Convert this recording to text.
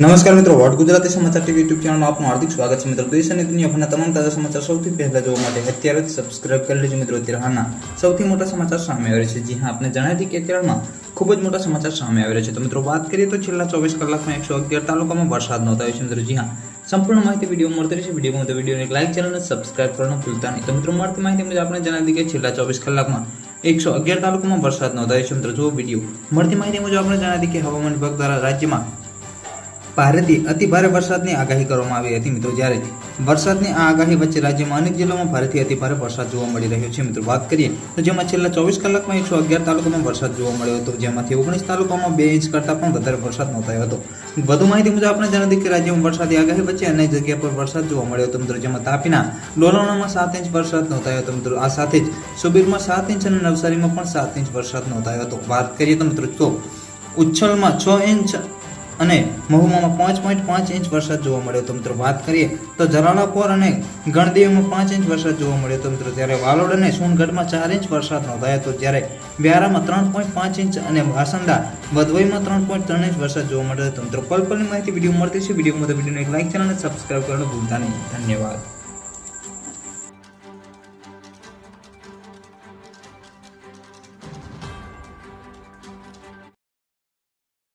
નમસ્કાર મિત્રો, વોટ ગુજરાતી સમાચાર ટીવી યુટ્યુબ ચેનલમાં આપનું હાર્દિક સ્વાગત છે મિત્રો. દેશ અને દુનિયાભરના તમામ તાજા સમાચાર સૌથી પહેલા જોવા માટે અત્યારે જ સબસ્ક્રાઇબ કરી લેજો મિત્રો. અત્યારે સૌથી મોટા સમાચાર સામે આવી છે. જી હા આપણે જણાવી દઈએ કે અત્યારમાં ખૂબ જ મોટા સમાચાર સામે આવી છે. તો મિત્રો, વાત કરીએ તો છેલ્લા ચોવીસ કલાકમાં એકસો અગિયાર તાલુકામાં વરસાદ નોંધાયો છે મિત્રો. જી હા, સંપૂર્ણ માહિતી વીડિયો મળતી રહેશે. વિડીયોમાં તો વિડીયોને લાઇક ચેનલને સબસ્ક્રાઇબ કરવાનું ભૂલતા નહીં. તો મિત્રો, મળતી માહિતી મુજબ આપણે જણાવી કે છેલ્લા ચોવીસ કલાકમાં એકસો અગિયાર તાલુકામાં વરસાદ નોંધાયો છે મિત્રો. જુઓ વીડિયો મળતી માહિતી મુજબ આપણે જણાવી કે હવામાન વિભાગ દ્વારા રાજ્યમાં ભારેથી અતિ ભારે વરસાદની આગાહી કરવામાં આવી હતી મિત્રો. જ્યારે વરસાદની આ આગાહી વચ્ચે રાજ્યમાં અનેક જિલ્લામાં ભારેથી અતિ ભારે વરસાદ જોવા મળી રહ્યો છે. મિત્રો, વાત કરીએ તો જેમાં છેલ્લા ચોવીસ કલાકમાં એકસો અગિયાર તાલુકામાં વરસાદ જોવા મળ્યો હતો. જેમાંથી ઓગણીસ તાલુકામાં બે ઇંચ કરતાં પણ વધારે વરસાદ નોંધાયો હતો. વધુ માહિતી મુજબ આપણે જણાવી કે રાજ્યમાં વરસાદી આગાહી વચ્ચે અનેક જગ્યા પર વરસાદ જોવા મળ્યો હતો. મિત્રો, જેમાં તાપીના ડોલોણામાં સાત ઇંચ વરસાદ નોંધાયો હતો. મિત્રો, આ સાથે જ સુબીરમાં સાત ઇંચ અને નવસારીમાં પણ સાત ઇંચ વરસાદ નોંધાયો હતો. વાત કરીએ તો મિત્રો તો ઉચ્છલમાં છ ઇંચ અને મહુમામાં પાંચ પોઈન્ટ પાંચ ઇંચ વરસાદ જોવા મળ્યો તો મિત્રો, વાત કરીએ તો જલાલાપોર અને ગણદેવીમાં પાંચ ઇંચ વરસાદ જોવા મળ્યો તો મિત્રો, ત્યારે વાલોડ અને સોનગઢમાં ચાર ઇંચ વરસાદ નોંધાયો હતો. જ્યારે વ્યારામાં ત્રણ પોઈન્ટ પાંચ ઇંચ અને વાસંદા વધવઈમાં ત્રણ પોઈન્ટ ત્રણ ઇંચ વરસાદ જોવા મળ્યો હતો. મિત્રો પલ પલની માહિતી વીડિયો મળતી છે વીડિયો માટે વિડીયોને એક લાઇક ચેનલ અને સબસ્ક્રાઈબ કરવાનું ભૂલતા નહીં. ધન્યવાદ.